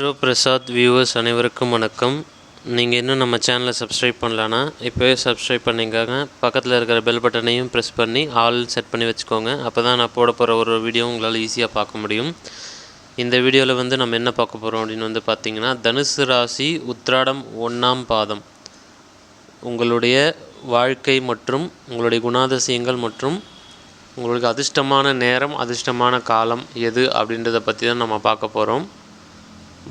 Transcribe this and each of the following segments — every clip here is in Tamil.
அஸ்ட்ரோ பிரசாத் வியூவர்ஸ் அனைவருக்கும் வணக்கம். நீங்கள் இன்னும் நம்ம சேனலை சப்ஸ்கிரைப் பண்ணலான்னா இப்போவே சப்ஸ்கிரைப் பண்ணிக்கோங்க. பக்கத்தில் இருக்கிற பெல் பட்டனையும் ப்ரெஸ் பண்ணி ஆல் செட் பண்ணி வச்சுக்கோங்க. அப்போ தான் நான் போட போகிற ஒரு வீடியோ உங்களால் ஈஸியாக பார்க்க முடியும். இந்த வீடியோவில் வந்து நம்ம என்ன பார்க்க போகிறோம் அப்படின்னு வந்து பார்த்தீங்கன்னா தனுசு ராசி உத்ராடம் ஒன்றாம் பாதம். உங்களுடைய வாழ்க்கை மற்றும் உங்களுடைய குணாதிசயங்கள் மற்றும் உங்களுக்கு அதிர்ஷ்டமான நேரம் அதிர்ஷ்டமான காலம் எது அப்படின்றத பற்றி தான் நம்ம பார்க்க போகிறோம்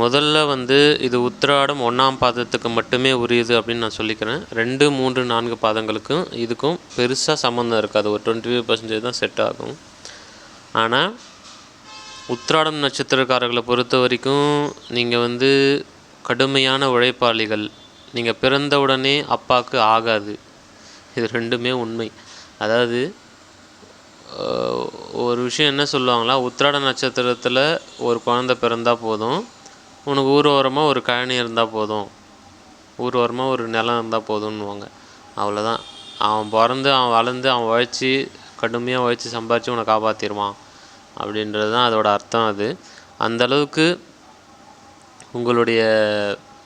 முதல்ல வந்து இது உத்திராடம் ஒன்றாம் பாதத்துக்கு மட்டுமே உரியது அப்படின்னு நான் சொல்லிக்கிறேன். ரெண்டு மூன்று நான்கு பாதங்களுக்கும் இதுக்கும் பெருசாக சம்மந்தம் இருக்காது. ஒரு டுவெண்ட்டி ஃபைவ் பர்சன்டேஜ் தான் செட் ஆகும். ஆனால் உத்திராடம் நட்சத்திரக்காரர்களை பொறுத்த வரைக்கும் நீங்கள் வந்து கடுமையான உழைப்பாளிகள். நீங்கள் பிறந்த உடனே அப்பாவுக்கு ஆகாது. இது ரெண்டுமே உண்மை. அதாவது ஒரு விஷயம் என்ன சொல்லுவாங்களா? உத்திராட நட்சத்திரத்தில் ஒரு குழந்த பிறந்தால் போதும். உனக்கு ஊர் ஓரமாக ஒரு கழனி இருந்தால் போதும். ஊர் ஓரமாக ஒரு நிலம் இருந்தால் போதும்னுவாங்க. அவ்வளோதான் அவன் பிறந்து அவன் வளர்ந்து அவன் உழைச்சி கடுமையாக உழைச்சி சம்பாரித்து உன்னை காப்பாற்றிடுவான் அப்படின்றது தான் அதோட அர்த்தம் அது. அந்தளவுக்கு உங்களுடைய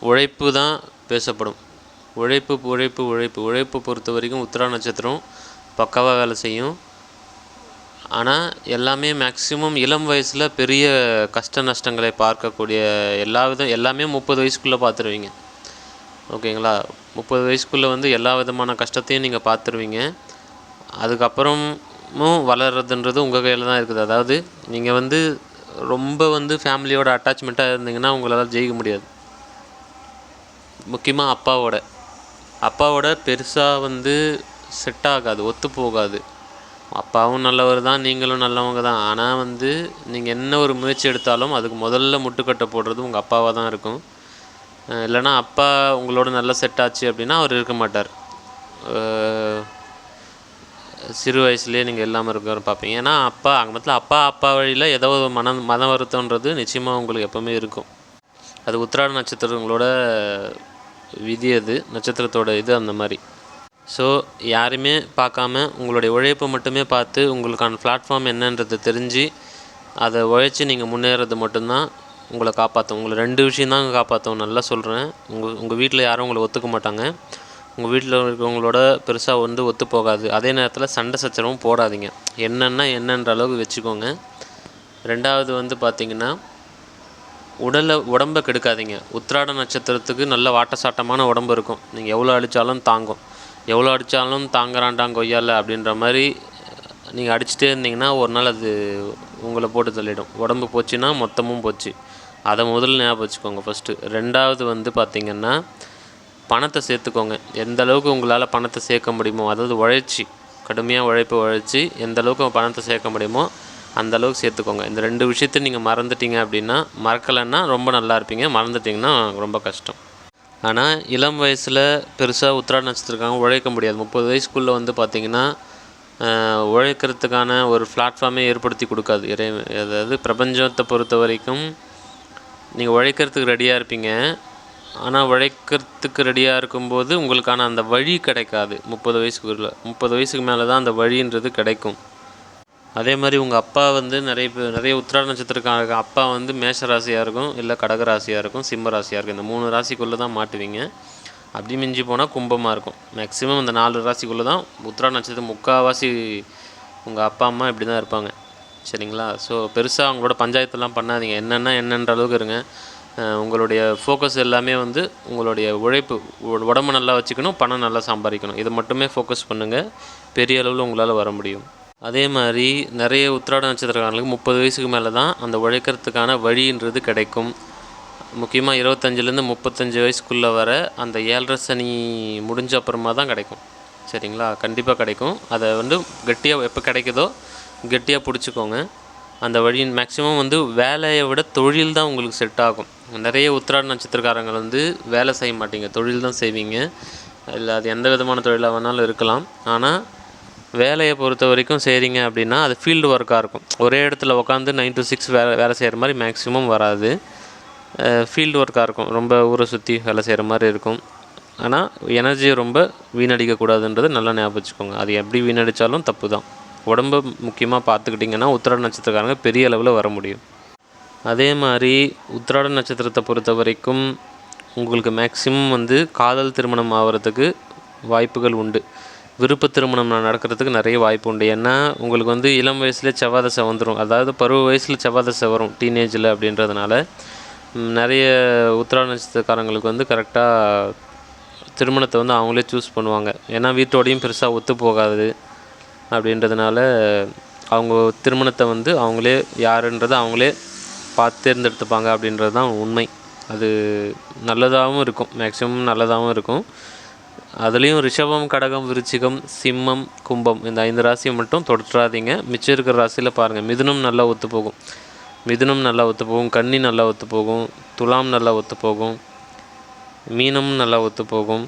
உழைப்பு தான் பேசப்படும். உழைப்பு உழைப்பு உழைப்பு. உழைப்பு பொறுத்த வரைக்கும் உத்திரா நட்சத்திரம் பக்காவாக வேலை செய்யும். ஆனால் எல்லாமே மேக்ஸிமம் இளம் வயசில் பெரிய கஷ்ட நஷ்டங்களை பார்க்கக்கூடிய எல்லா விதம் எல்லாமே முப்பது வயசுக்குள்ளே பார்த்துருவீங்க. ஓகேங்களா? முப்பது வயசுக்குள்ளே வந்து எல்லா விதமான கஷ்டத்தையும் நீங்கள் பார்த்துருவீங்க. அதுக்கப்புறமும் வளர்கிறதுன்றது உங்கள் கையில் தான் இருக்குது. அதாவது நீங்கள் வந்து ரொம்ப வந்து ஃபேமிலியோட அட்டாச்மெண்ட்டாக இருந்தீங்கன்னா உங்களால் ஜெயிக்க முடியாது. முக்கியமாக அப்பாவோட. அப்பாவோட பெருசாக வந்து செட் ஆகாது ஒத்து போகாது அப்பாவும் நல்லவர் தான் நீங்களும் நல்லவங்க தான். ஆனால் வந்து நீங்கள் என்ன ஒரு முயற்சி எடுத்தாலும் அதுக்கு முதல்ல முட்டுக்கட்டை போடுறது உங்கள் அப்பாவாக தான் இருக்கும். இல்லைனா இல்லைன்னா அப்பா உங்களோட நல்லா செட் ஆச்சு அப்படின்னா அவர் இருக்க மாட்டார். சிறு வயசுலேயே நீங்கள் இல்லாமல் இருக்கிற பார்ப்பீங்க. ஏன்னா அப்பா அங்கே மொத்தத்தில் அப்பா அப்பா வழியில் ஏதோ ஒரு மன மன வருத்தம்ன்றது நிச்சயமாக உங்களுக்கு எப்போவுமே இருக்கும். அது உத்திராட நட்சத்திரங்களோட விதி அது நட்சத்திரத்தோட இது அந்த மாதிரி. ஸோ யாருமே பார்க்காம உங்களுடைய உழைப்பை மட்டுமே பார்த்து உங்களுக்கான பிளாட்ஃபார்ம் என்னன்றதை தெரிஞ்சு அதை உழைச்சி நீங்கள் முன்னேறது மட்டும்தான் உங்களை காப்பாற்றும் உங்களை ரெண்டு விஷயம் தான் காப்பாற்றும் நல்லா சொல்கிறேன் உங்கள் உங்கள் வீட்டில் யாரும் உங்களை ஒத்துக்க மாட்டாங்க. உங்கள் வீட்டில் இருக்கிறவங்களோட பெருசாக வந்து ஒத்து போகாது. அதே நேரத்தில் சண்டை சச்சரவும் போடாதீங்க. என்னென்னா என்னன்ற அளவுக்கு வச்சுக்கோங்க. ரெண்டாவது வந்து பார்த்தீங்கன்னா உடலை உடம்பை கெடுக்காதீங்க. உத்திராட நட்சத்திரத்துக்கு நல்ல வாட்டசாட்டமான உடம்பு இருக்கும். நீங்கள் எவ்வளோ அழித்தாலும் தாங்கும். எவ்வளோ அடித்தாலும் தாங்குறான்டாங்க கொய்யால அப்படின்ற மாதிரி நீங்கள் அடிச்சுட்டே இருந்தீங்கன்னா ஒரு நாள் அது உங்களை போட்டு தள்ளிடும். உடம்பு போச்சுன்னா மொத்தமும் போச்சு. அதை முதல்ல ஞாபகம் வச்சுக்கோங்க ஃபஸ்ட்டு ரெண்டாவது வந்து பார்த்திங்கன்னா பணத்தை சேர்த்துக்கோங்க. எந்த அளவுக்கு உங்களால் பணத்தை சேர்க்க முடியுமோ அதாவது உழைச்சி கடுமையாக உழைப்பு உழைச்சி எந்த அளவுக்கு பணத்தை சேர்க்க முடியுமோ அந்த அளவுக்கு சேர்த்துக்கோங்க. இந்த ரெண்டு விஷயத்தை நீங்கள் மறந்துட்டீங்க அப்படின்னா மறக்கலைன்னா ரொம்ப நல்லா இருப்பீங்க. மறந்துட்டிங்கன்னா ரொம்ப கஷ்டம். ஆனால் இளம் வயசில் பெருசாக உத்திராட நட்சத்திரக்காக உழைக்க முடியாது. முப்பது வயசுக்குள்ளே வந்து பார்த்திங்கன்னா உழைக்கிறதுக்கான ஒரு பிளாட்ஃபார்மே ஏற்படுத்தி கொடுக்காது. இறை அதாவது பிரபஞ்சத்தை பொறுத்த வரைக்கும் நீங்கள் உழைக்கிறதுக்கு ரெடியாக இருப்பீங்க. ஆனால் உழைக்கிறதுக்கு ரெடியாக இருக்கும்போது உங்களுக்கான அந்த வழி கிடைக்காது. முப்பது வயசுக்குள்ள முப்பது வயசுக்கு மேலே தான் அந்த வழின்றது கிடைக்கும். அதே மாதிரி உங்கள் அப்பா வந்து நிறைய பேர் நிறைய உத்திராட நட்சத்திரக்காரங்க அப்பா வந்து மேஷ ராசியாக இருக்கும் இல்லை கடக ராசியாக இருக்கும் சிம்ம ராசியாக இருக்கும். இந்த மூணு ராசிக்குள்ளே தான் மாட்டுவீங்க. அப்படி மிஞ்சி போனால் கும்பமாக இருக்கும். மேக்ஸிமம் இந்த நாலு ராசிக்குள்ளே தான் உத்திராட நட்சத்திரம் முக்கால்வாசி உங்கள் அப்பா அம்மா இப்படி தான் இருப்பாங்க. சரிங்களா? ஸோ பெருசாக அவங்களோட பஞ்சாயத்தெல்லாம் பண்ணாதீங்க. என்னென்னா என்னன்ற அளவுக்கு இருங்க. உங்களுடைய ஃபோக்கஸ் எல்லாமே வந்து உங்களுடைய உழைப்பு உடம்பு நல்லா வச்சுக்கணும் பணம் நல்லா சம்பாதிக்கணும். இதை மட்டுமே ஃபோக்கஸ் பண்ணுங்கள் பெரிய அளவில் உங்களால் வர முடியும். அதே மாதிரி நிறைய உத்திராட நட்சத்திரக்காரங்களுக்கு முப்பது வயசுக்கு மேலே தான் அந்த உழைக்கிறதுக்கான வழின்றது கிடைக்கும். முக்கியமாக இருபத்தஞ்சிலேருந்து முப்பத்தஞ்சு வயசுக்குள்ளே வர அந்த ஏழரை சனி முடிஞ்ச அப்புறமா தான் கிடைக்கும். சரிங்களா? கண்டிப்பாக கிடைக்கும். அதை வந்து கெட்டியாக எப்போ கிடைக்குதோ கெட்டியாக பிடிச்சிக்கோங்க. அந்த வழியின் மேக்ஸிமம் வந்து வேலையை விட தொழில் தான் உங்களுக்கு செட் ஆகும். நிறைய உத்திராட நட்சத்திரக்காரங்க வந்து வேலை செய்ய மாட்டீங்க. தொழில் தான் செய்வீங்க. இல்லை அது எந்த விதமான தொழிலாக வேணாலும் இருக்கலாம். ஆனால் வேலையை பொறுத்த வரைக்கும் செய்கிறீங்க அப்படின்னா அது ஃபீல்டு ஒர்க்காக இருக்கும். ஒரே இடத்துல உட்காந்து நைன் டு சிக்ஸ் வேலை வேலை செய்கிற மாதிரி மேக்ஸிமம் வராது. ஃபீல்டு ஒர்க்காக இருக்கும். ரொம்ப ஊரை சுற்றி வேலை செய்கிற மாதிரி இருக்கும். ஆனால் எனர்ஜியை ரொம்ப வீணடிக்கக்கூடாதுன்றது நல்லா ஞாபகம் வச்சுக்கோங்க. அது எப்படி வீணடித்தாலும் தப்பு தான். உடம்பு முக்கியமாக பார்த்துக்கிட்டிங்கன்னா உத்திர நட்சத்திரக்காரங்க பெரிய அளவில் வர முடியும். அதே மாதிரி உத்திராட நட்சத்திரத்தை பொறுத்த வரைக்கும் உங்களுக்கு மேக்ஸிமம் வந்து காதல் திருமணம் ஆகிறதுக்கு வாய்ப்புகள் உண்டு. விருப்ப திருமணம் நடக்கிறதுக்கு நிறைய வாய்ப்பு உண்டு. ஏன்னா உங்களுக்கு வந்து இளம் வயசுலேயே செவ்வாதசை வந்துடும் அதாவது பருவ வயசில் செவ்வாதசை வரும் டீனேஜில் அப்படின்றதுனால. நிறைய உத்திராட நட்சத்திரக்காரங்களுக்கு வந்து கரெக்டாக திருமணத்தை வந்து அவங்களே சூஸ் பண்ணுவாங்க. ஏன்னா வீட்டோடையும் பெருசாக ஒத்து போகாது அப்படின்றதுனால அவங்க திருமணத்தை வந்து அவங்களே யாருன்றதை அவங்களே பார்த்து தேர்ந்தெடுத்துப்பாங்க அப்படின்றது தான் உண்மை. அது நல்லதாகவும் இருக்கும். மேக்ஸிமம் நல்லதாகவும் இருக்கும். அதுலேயும் ரிஷபம் கடகம் விருச்சிகம் சிம்மம் கும்பம் இந்த ஐந்து ராசியை மட்டும் தொட்டுறாதீங்க மிச்சம் இருக்கிற ராசியில் பாருங்கள் மிதுனம் நல்லா ஒத்து போகும். மிதுனம் நல்லா ஒத்து போகும் கன்னி நல்லா ஒத்து போகும் துலாம் நல்லா ஒத்து போகும் மீனமும் நல்லா ஒத்து போகும்.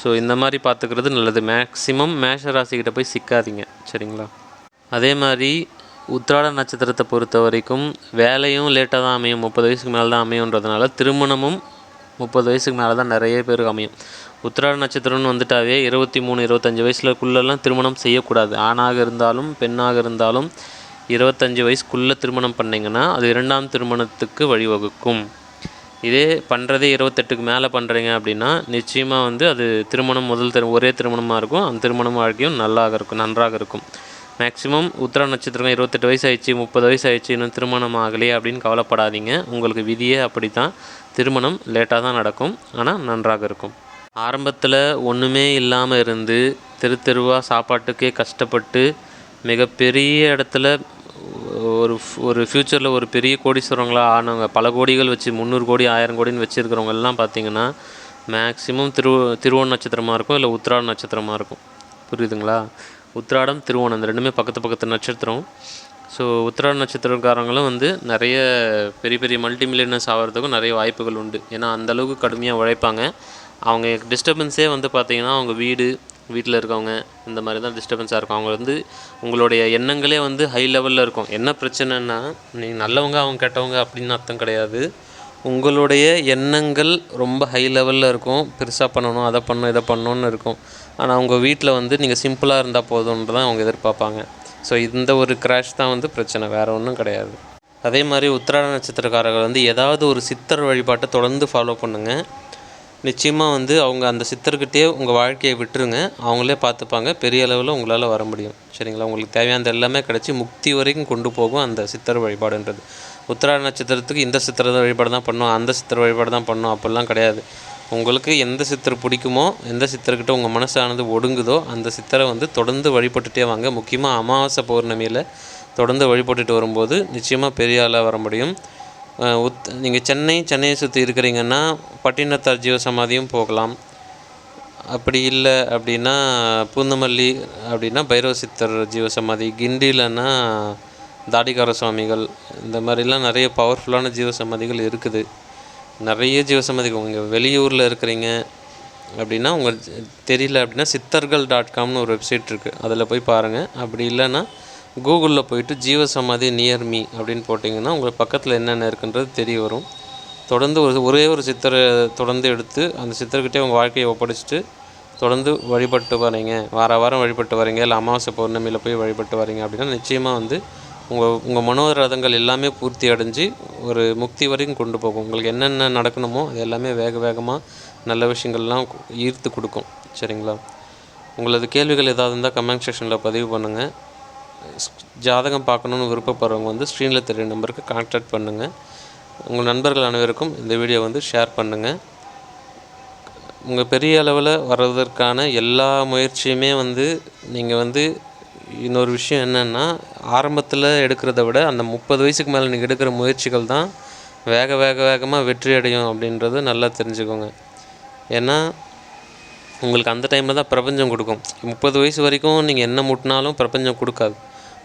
ஸோ இந்த மாதிரி பார்த்துக்கிறது நல்லது. மேக்ஸிமம் மேஷ ராசிக்கிட்ட போய் சிக்காதீங்க. சரிங்களா? அதே மாதிரி உத்திராட நட்சத்திரத்தை பொறுத்த வரைக்கும் வேலையும் லேட்டாக தான் அமையும். முப்பது வயசுக்கு மேலே தான் அமையுன்றதுனால திருமணமும் முப்பது வயசுக்கு மேலே தான் நிறைய பேருக்கு அமையும். உத்திராட நட்சத்திரம்னு வந்துட்டாவே இருபத்தி மூணு இருபத்தஞ்சி வயசுலக்குள்ளெல்லாம் திருமணம் செய்யக்கூடாது. ஆணாக இருந்தாலும் பெண்ணாக இருந்தாலும் இருபத்தஞ்சி வயசுக்குள்ளே திருமணம் பண்ணிங்கன்னா அது இரண்டாம் திருமணத்துக்கு வழிவகுக்கும். இதே பண்ணுறதே இருபத்தெட்டுக்கு மேலே பண்ணுறீங்க அப்படின்னா நிச்சயமாக வந்து அது திருமணம் முதல் திரு ஒரே திருமணமாக இருக்கும். அந்த திருமணம் வாழ்க்கையும் நல்லாக இருக்கும் நன்றாக இருக்கும். மேக்ஸிமம் உத்திரா நட்சத்திரம் இருபத்தெட்டு வயசு ஆயிடுச்சு முப்பது வயசு ஆயிடுச்சு இன்னும் திருமணம் ஆகலையே அப்படின்னு கவலைப்படாதீங்க. உங்களுக்கு விதியே அப்படி தான் திருமணம் லேட்டாக தான் நடக்கும் ஆனால் நன்றாக இருக்கும். ஆரம்பத்தில் ஒன்றுமே இல்லாமல் இருந்து தெரு தெருவாக சாப்பாட்டுக்கே கஷ்டப்பட்டு மிகப்பெரிய இடத்துல ஒரு ஒரு ஃப்யூச்சரில் ஒரு பெரிய கோடீஸ்வரங்களாக ஆனவங்க பல கோடிகள் வச்சு முந்நூறு கோடி ஆயிரம் கோடின்னு வச்சுருக்கிறவங்கெல்லாம் பார்த்திங்கன்னா பார்த்தீங்கன்னா மேக்ஸிமம் திரு திருவோண நட்சத்திரமாக இருக்கும் இல்லை உத்திராட நட்சத்திரமாக இருக்கும். புரியுதுங்களா? உத்திராடம் திருவோணம் இந்த ரெண்டுமே பக்கத்து பக்கத்து நட்சத்திரம். ஸோ உத்திராட நட்சத்திரக்காரங்களும் வந்து நிறைய பெரிய பெரிய மல்டி மில்லியனர்ஸ் ஆகிறதுக்கும் நிறைய வாய்ப்புகள் உண்டு. ஏன்னா அந்தளவுக்கு கடுமையாக உழைப்பாங்க. அவங்க டிஸ்டர்பன்ஸே வந்து பார்த்திங்கன்னா அவங்க வீடு வீட்டில் இருக்கவங்க இந்த மாதிரி தான் டிஸ்டர்பன்ஸாக இருக்கும். அவங்க வந்து உங்களுடைய எண்ணங்களே வந்து ஹை லெவலில் இருக்கும். என்ன பிரச்சனைன்னா நீங்கள் நல்லவங்க அவங்க கெட்டவங்க அப்படின்னு அர்த்தம் கிடையாது. உங்களுடைய எண்ணங்கள் ரொம்ப ஹை லெவலில் இருக்கும். பெருசாக பண்ணணும் அதை பண்ணணும் இதை பண்ணணும்னு இருக்கும். ஆனால் அவங்க வீட்டில் வந்து நீங்கள் சிம்பிளாக இருந்தால் போதும்னு தான் அவங்க எதிர்பார்ப்பாங்க. ஸோ இந்த ஒரு கிராஷ் தான் வந்து பிரச்சனை. வேறு ஒன்றும் கிடையாது. அதே மாதிரி உத்திராட நட்சத்திரக்காரர்கள் வந்து ஏதாவது ஒரு சித்தர் வழிபாட்டை தொடர்ந்து ஃபாலோ பண்ணுங்கள் நிச்சயமாக வந்து அவங்க அந்த சித்தர்கிட்டே உங்கள் வாழ்க்கையை விட்டுருங்க. அவங்களே பார்த்துப்பாங்க. பெரிய அளவில் உங்களால் வர முடியும். சரிங்களா? உங்களுக்கு தேவையானது எல்லாமே கிடச்சி முக்தி வரைக்கும் கொண்டு போகும் அந்த சித்தர் வழிபாடுன்றது. உத்திராட நட்சத்திரத்துக்கு இந்த சித்திர வழிபாடு தான் பண்ணணும் அந்த சித்திர வழிபாடு தான் பண்ணணும் அப்படிலாம் கிடையாது. உங்களுக்கு எந்த சித்தர் பிடிக்குமோ எந்த சித்தர்கிட்ட உங்கள் மனசானது ஒடுங்குதோ அந்த சித்தரை வந்து தொடர்ந்து வழிபட்டுட்டே வாங்க. முக்கியமாக அமாவாசை பௌர்ணமியில் தொடர்ந்து வழிபட்டுட்டு வரும்போது நிச்சயமாக பெரிய ஆளாக வர முடியும். உத் நீங்கள் சென்னை சென்னையை சுற்றி இருக்கிறீங்கன்னா பட்டினத்தார் ஜீவ சமாதியும் போகலாம். அப்படி இல்லை அப்படின்னா பூந்தமல்லி அப்படின்னா பைரவ சித்தர் ஜீவ சமாதி கிண்டிலன்னா தாடிகார சுவாமிகள் இந்த மாதிரிலாம் நிறைய பவர்ஃபுல்லான ஜீவ சமாதிகள் இருக்குது. நிறைய ஜீவ சமாதிகள் நீங்கள் வெளியூரில் இருக்கிறீங்க அப்படின்னா உங்கள் தெரியல அப்படின்னா சித்தர்கள் டாட் காம்னு ஒரு வெப்சைட் இருக்குது அதில் போய் பாருங்கள் அப்படி இல்லைன்னா கூகுளில் போயிட்டு ஜீவசமாதி நியர் மீ அப்படின்னு போட்டிங்கன்னா உங்களுக்கு பக்கத்தில் என்னென்ன இருக்குன்றது தெரிய வரும். தொடர்ந்து ஒரு ஒரே ஒரு சித்தரை தொடர்ந்து எடுத்து அந்த சித்தர்கிட்டே உங்கள் வாழ்க்கையை ஒப்படைச்சிட்டு தொடர்ந்து வழிபட்டு வரீங்க வார வாரம் வழிபட்டு வரீங்க இல்லை அமாவாசை பௌர்ணமியில் போய் வழிபட்டு வரீங்க அப்படின்னா நிச்சயமாக வந்து உங்கள் உங்கள் மனோரதங்கள் எல்லாமே பூர்த்தி அடைஞ்சு ஒரு முக்தி வரைக்கும் கொண்டு போகும். உங்களுக்கு என்னென்ன நடக்கணுமோ அது எல்லாமே வேக வேகமாக நல்ல விஷயங்கள்லாம் ஈர்த்து கொடுக்கும். சரிங்களா? உங்களது கேள்விகள் ஏதாவது இருந்தால் கமெண்ட் செக்ஷனில் பதிவு பண்ணுங்கள் ஜாதகம் பார்க்கணுன்னு விருப்பப்படுறவங்க வந்து ஸ்க்ரீனில் தெரிய நம்பருக்கு கான்டாக்ட் பண்ணுங்கள் உங்கள் நண்பர்கள் அனைவருக்கும் இந்த வீடியோ வந்து ஷேர் பண்ணுங்கள் உங்கள் பெரிய அளவில் வர்றதற்கான எல்லா முயற்சியுமே வந்து நீங்கள் வந்து இன்னொரு விஷயம் என்னென்னா ஆரம்பத்தில் எடுக்கிறத விட அந்த முப்பது வயசுக்கு மேலே நீங்கள் எடுக்கிற முயற்சிகள் தான் வேக வேக வேகமாக வெற்றி அடையும் அப்படின்றது நல்லா தெரிஞ்சுக்கோங்க. ஏன்னா உங்களுக்கு அந்த டைமில் தான் பிரபஞ்சம் கொடுக்கும். முப்பது வயசு வரைக்கும் நீங்கள் என்ன முட்டினாலும் பிரபஞ்சம் கொடுக்காது.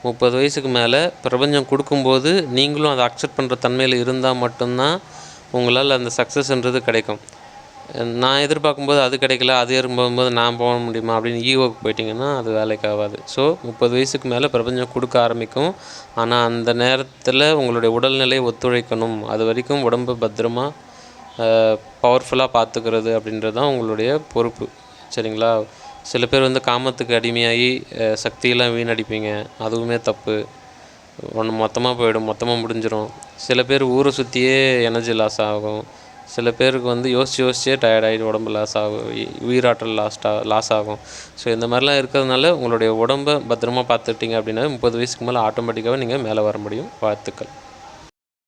முப்பது வயசுக்கு மேலே பிரபஞ்சம் கொடுக்கும்போது நீங்களும் அதை அக்செப்ட் பண்ணுற தன்மையில் இருந்தால் மட்டும்தான் உங்களால் அந்த சக்ஸஸ்ன்றது கிடைக்கும். நான் எதிர்பார்க்கும்போது அது கிடைக்கல அது இருக்கும்போது நான் போக முடியுமா அப்படின்னு ஈவோக்கு போயிட்டிங்கன்னா அது வேலைக்கு ஆகாது. ஸோ முப்பது வயசுக்கு மேலே பிரபஞ்சம் கொடுக்க ஆரம்பிக்கும். ஆனால் அந்த நேரத்தில் உங்களுடைய உடல்நிலை ஒத்துழைக்கணும். அது வரைக்கும் உடம்பு பத்திரமா பவர்ஃபுல்லாக பார்த்துக்கிறது அப்படின்றது தான் உங்களுடைய பொறுப்பு. சரிங்களா? சில பேர் வந்து காமத்துக்கு அடிமையாகி சக்தியெல்லாம் வீணடிப்பீங்க. அதுவுமே தப்பு. ஒன்று மொத்தமாக போயிடும் மொத்தமாக முடிஞ்சிடும் சில பேர் ஊரை சுற்றியே எனர்ஜி லாஸ் ஆகும். சில பேருக்கு வந்து யோசித்து யோசிச்சே டயர்ட் உடம்பு லாஸ் ஆகும். உயிராற்றல் லாஸ்டா லாஸ் ஆகும். ஸோ இந்த மாதிரிலாம் இருக்கிறதுனால உங்களுடைய உடம்பை பத்திரமா பார்த்துக்கிட்டிங்க அப்படின்னா முப்பது வயசுக்கு மேலே ஆட்டோமேட்டிக்காகவே நீங்கள் மேலே வர முடியும். வாழ்த்துக்கள்.